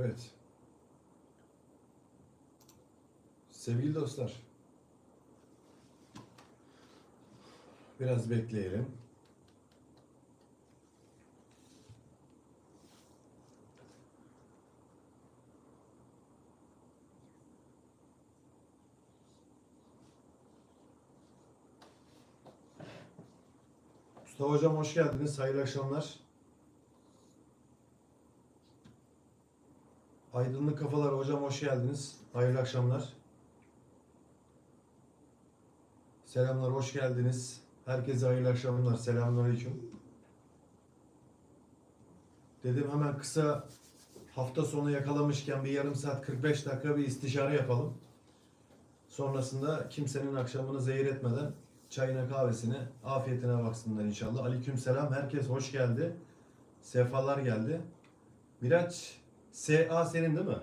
Evet. Sevgili dostlar. Biraz bekleyelim. Mustafa Hocam hoş geldiniz. Hayırlı akşamlar. Aydınlık Kafalar Hocam hoş geldiniz. Hayırlı akşamlar. Selamlar, hoş geldiniz. Herkese hayırlı akşamlar. Selamünaleyküm. Dedim hemen kısa hafta sonu yakalamışken bir yarım saat 45 dakika bir istişare yapalım. Sonrasında kimsenin akşamını zehir etmeden çayına kahvesine afiyetine baksınlar inşallah. Aleyküm selam. Herkes hoş geldi. Sefalar geldi. Miraç SA senin değil mi?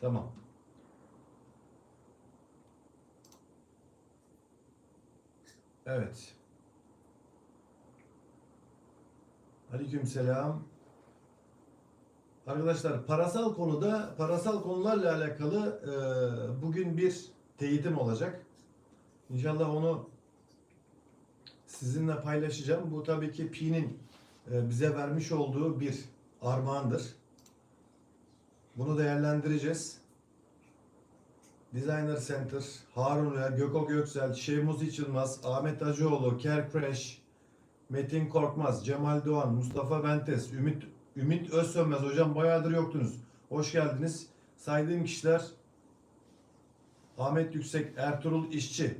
Tamam. Evet. Aleykümselam. Arkadaşlar parasal konuda parasal konularla alakalı e, bugün bir teyitim olacak. İnşallah onu sizinle paylaşacağım. Bu tabii ki Pi'nin e, bize vermiş olduğu bir armağandır. Bunu değerlendireceğiz. Designer Center, Harun Yer, Gökok Göksel, Şeymuz İçilmaz, Ahmet Acıoğlu, Ker Crash, Metin Korkmaz, Cemal Doğan, Mustafa Bentes, Ümit Ümit Özsönmez. Hocam bayağıdır yoktunuz. Hoş geldiniz. Saydığım kişiler Ahmet Yüksek, Ertuğrul İşçi.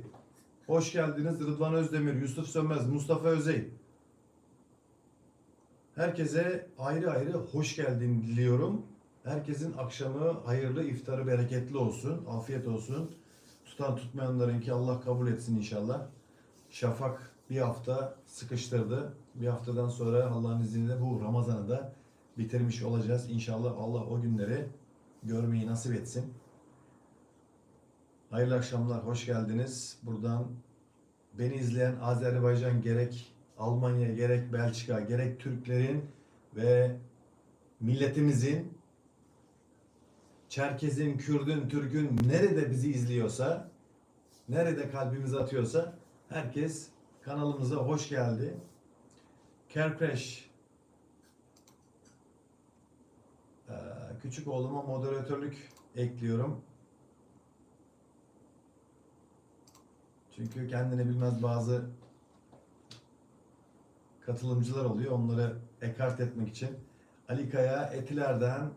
Hoş geldiniz. Rıdvan Özdemir, Yusuf Sönmez, Mustafa Özey. Herkese ayrı ayrı hoş geldin diliyorum. Herkesin akşamı hayırlı, iftarı bereketli olsun. Afiyet olsun. Tutan tutmayanlarınki Allah kabul etsin inşallah. Şafak bir hafta sıkıştırdı. Bir haftadan sonra Allah'ın izniyle bu Ramazan'ı da bitirmiş olacağız. İnşallah Allah o günleri görmeyi nasip etsin. Hayırlı akşamlar, hoş geldiniz. Buradan beni izleyen Azerbaycan gerek Almanya gerek Belçika gerek Türklerin ve milletimizin Çerkez'in, Kürdün, Türk'ün nerede bizi izliyorsa, nerede kalbimizi atıyorsa herkes kanalımıza hoş geldi. Kerkreş Ee, küçük oğluma moderatörlük ekliyorum. Çünkü kendini bilmez bazı katılımcılar oluyor. Onları ekart etmek için. Ali Kaya Etiler'den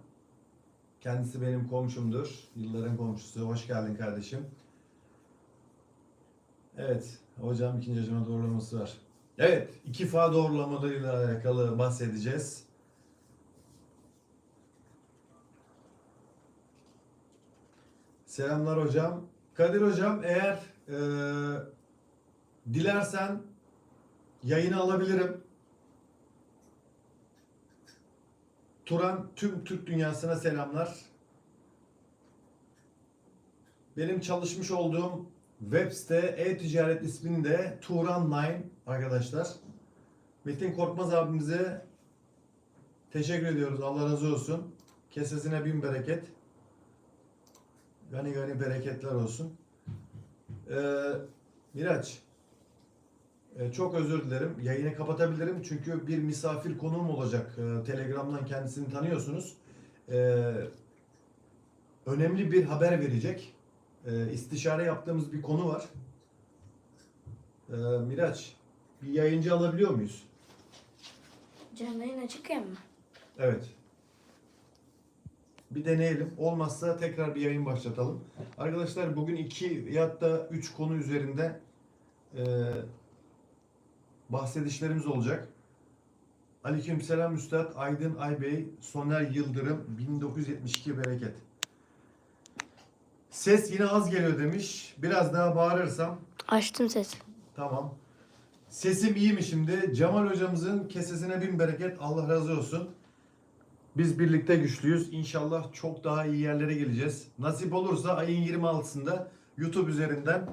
kendisi benim komşumdur. Yılların komşusu. Hoş geldin kardeşim. Evet. Hocam ikinci aşama doğrulaması var. Evet. iki fa doğrulamalarıyla alakalı bahsedeceğiz. Selamlar hocam. Kadir hocam eğer e, dilersen yayını alabilirim. Turan tüm Türk dünyasına selamlar. Benim çalışmış olduğum web site e-ticaret isminde Turan Line arkadaşlar. Metin Korkmaz abimize teşekkür ediyoruz. Allah razı olsun. Kesesine bin bereket. Gani gani bereketler olsun. Ee, Miraç, e, çok özür dilerim. Yayını kapatabilirim çünkü bir misafir konuğum olacak. Ee, Telegram'dan kendisini tanıyorsunuz. Ee, önemli bir haber verecek. Ee, istişare yaptığımız bir konu var. Ee, Miraç, bir yayıncı alabiliyor muyuz? Canlı yayın açık ya mı? Evet. Bir deneyelim. Olmazsa tekrar bir yayın başlatalım. Arkadaşlar bugün iki ya da üç konu üzerinde e, bahsedişlerimiz olacak. Aleykümselam Üstad Aydın Aybey, Soner Yıldırım, 1972 bereket. Ses yine az geliyor demiş. Biraz daha bağırırsam Açtım ses. Tamam. Sesim iyi mi şimdi? Cemal hocamızın kesesine bin bereket. Allah razı olsun. Biz birlikte güçlüyüz. İnşallah çok daha iyi yerlere geleceğiz. Nasip olursa ayın 26'sında YouTube üzerinden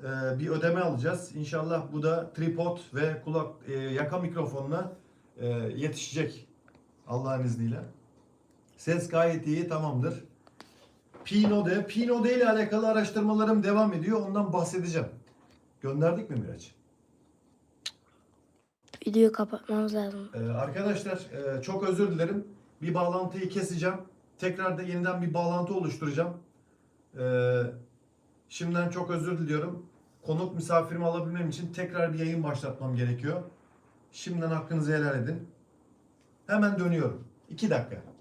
e, bir ödeme alacağız. İnşallah bu da tripod ve kulak e, yaka mikrofonuna e, yetişecek Allah'ın izniyle. Ses gayet iyi, tamamdır. Pinode, Pinode ile alakalı araştırmalarım devam ediyor. Ondan bahsedeceğim. Gönderdik mi Miraç? Videoyu kapatmamız lazım. Ee, arkadaşlar e, çok özür dilerim. Bir bağlantıyı keseceğim. Tekrar da yeniden bir bağlantı oluşturacağım. Ee, şimdiden çok özür diliyorum. Konuk misafirimi alabilmem için tekrar bir yayın başlatmam gerekiyor. Şimdiden hakkınızı helal edin. Hemen dönüyorum. 2 dakika.